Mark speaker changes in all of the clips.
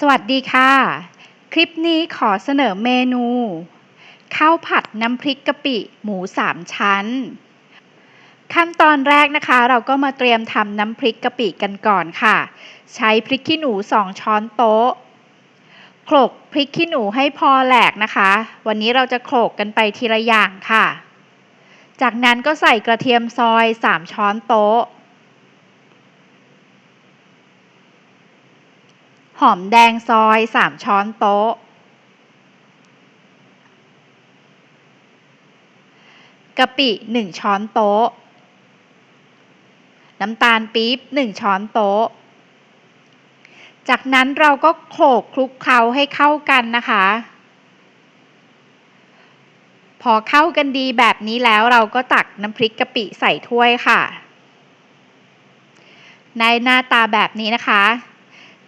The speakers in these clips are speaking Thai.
Speaker 1: สวัสดีค่ะ คลิปนี้ขอเสนอเมนูข้าวผัดน้ำพริกกะปิหมูสามชั้น ขั้นตอนแรกนะคะ เราก็มาเตรียมทำน้ำพริกกะปิกันก่อนค่ะ ใช้พริกขี้หนู2ช้อนโต๊ะโขลกพริกขี้หนูให้พอแหลกนะคะ วันนี้เราจะโขลกกันไปทีละอย่างค่ะ จากนั้นก็ใส่กระเทียมซอย3ช้อนโต๊ะ หอมแดงซอย3ช้อนโต๊ะ กะปิ1ช้อนโต๊ะ น้ำตาลปี๊บ1ช้อนโต๊ะ จากนั้นเราก็โขลกคลุกเคล้าให้เข้ากันนะคะ พอเข้ากันดีแบบนี้แล้วเราก็ตักน้ำพริกกะปิใส่ถ้วยค่ะ ในหน้าตาแบบนี้นะคะ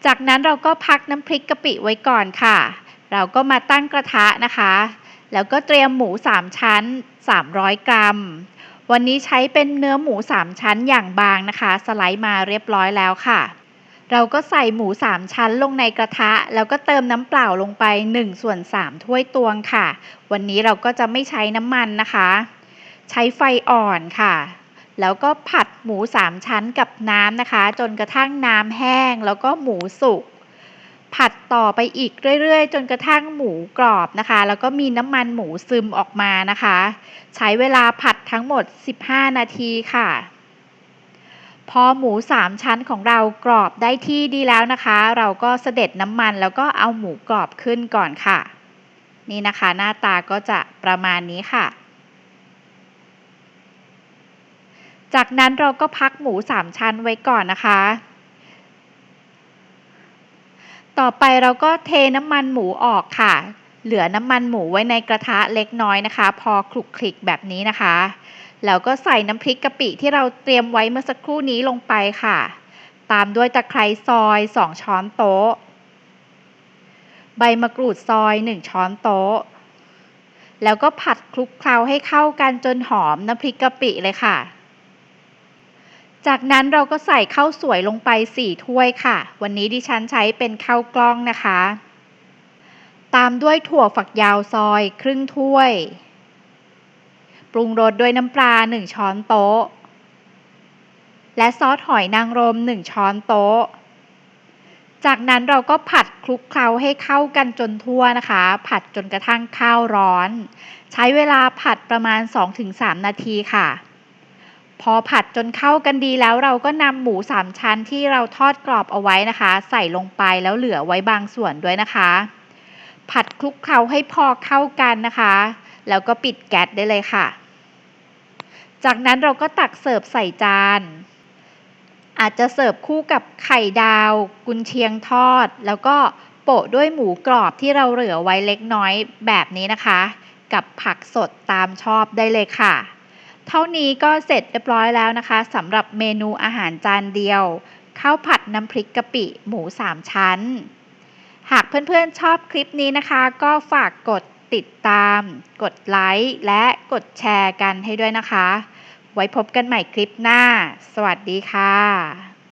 Speaker 1: จากนั้นเราก็พักน้ำพริกกะปิไว้ก่อนค่ะ เราก็มาตั้งกระทะนะคะ แล้วก็เตรียมหมู 3 ชั้น 300 กรัม วันนี้ใช้เป็นเนื้อหมู 3 ชั้นอย่างบางนะคะ สไลด์มาเรียบร้อยแล้วค่ะ เราก็ใส่หมู 3 ชั้นลงในกระทะ แล้วก็เติมน้ำเปล่าลงไป1ส่วน3ถ้วยตวงค่ะ วันนี้เราก็จะไม่ใช้น้ำมันนะคะ ใช้ไฟอ่อนค่ะ แล้วก็ผัดหมูสามชั้นกับน้ำนะคะ จนกระทั่งน้ำแห้งแล้วก็หมูสุกผัดต่อไปอีกเรื่อยๆ จนกระทั่งหมูกรอบนะคะ แล้วก็มีน้ำมันหมูซึมออกมานะคะ ใช้เวลาผัดทั้งหมด 15 นาทีค่ะ พอหมูสามชั้นของเรากรอบได้ที่ดีแล้วนะคะ เราก็เสด็จน้ำมันแล้วก็เอาหมูกรอบขึ้นก่อนค่ะ นี่นะคะ หน้าตาก็จะประมาณนี้ค่ะ จากนั้นเราก็พักหมูสามชั้นไว้ก่อนนะคะ ต่อไปเราก็เทน้ำมันหมูออกค่ะ เหลือน้ำมันหมูไว้ในกระทะเล็กน้อยนะคะ พอคลุกคลิกแบบนี้นะคะ แล้วก็ใส่น้ำพริกกะปิที่เราเตรียมไว้เมื่อสักครู่นี้ลงไปค่ะ ตามด้วยตะไคร้ซอย 2 ช้อนโต๊ะ ใบมะกรูดซอย 1 ช้อนโต๊ะ แล้วก็ผัดคลุกเคล้าให้เข้ากันจนหอมน้ำพริกกะปิเลยค่ะ จากนั้นเราก็ใส่ข้าวสวยลงไป 4 ถ้วยค่ะ วันนี้ดิฉันใช้เป็นข้าวกล้องนะคะ ตามด้วยถั่วฝักยาวซอยครึ่งถ้วย ปรุงรสด้วยน้ำปลา 1 ช้อนโต๊ะ และซอสหอยนางรม 1 ช้อนโต๊ะ จากนั้นเราก็ผัดคลุกเคล้าให้เข้ากันจนทั่วนะคะ ผัดจนกระทั่งข้าวร้อน ใช้เวลาผัดประมาณ 2-3 นาทีค่ะ พอผัดจนเข้ากันดีแล้วเราก็นำหมูสามชั้นที่เราทอดกรอบเอาไว้นะคะ ใส่ลงไปแล้วเหลือไว้บางส่วนด้วยนะคะ ผัดคลุกเคล้าให้พอเข้ากันนะคะ แล้วก็ปิดแก๊สได้เลยค่ะ จากนั้นเราก็ตักเสิร์ฟใส่จาน อาจจะเสิร์ฟคู่กับไข่ดาว กุนเชียงทอด แล้วก็โปะด้วยหมูกรอบที่เราเหลือไว้เล็กน้อยแบบนี้นะคะ กับผักสดตามชอบได้เลยค่ะ เท่านี้ก็เสร็จเรียบร้อยแล้วนะคะสำหรับเมนูอาหารจานเดียวข้าวผัดน้ำพริกกะปิหมูสามชั้น หากเพื่อนๆชอบคลิปนี้นะคะ ก็ฝากกดติดตาม กดไลค์และกดแชร์กันให้ด้วยนะคะ ไว้พบกันใหม่คลิปหน้า สวัสดีค่ะ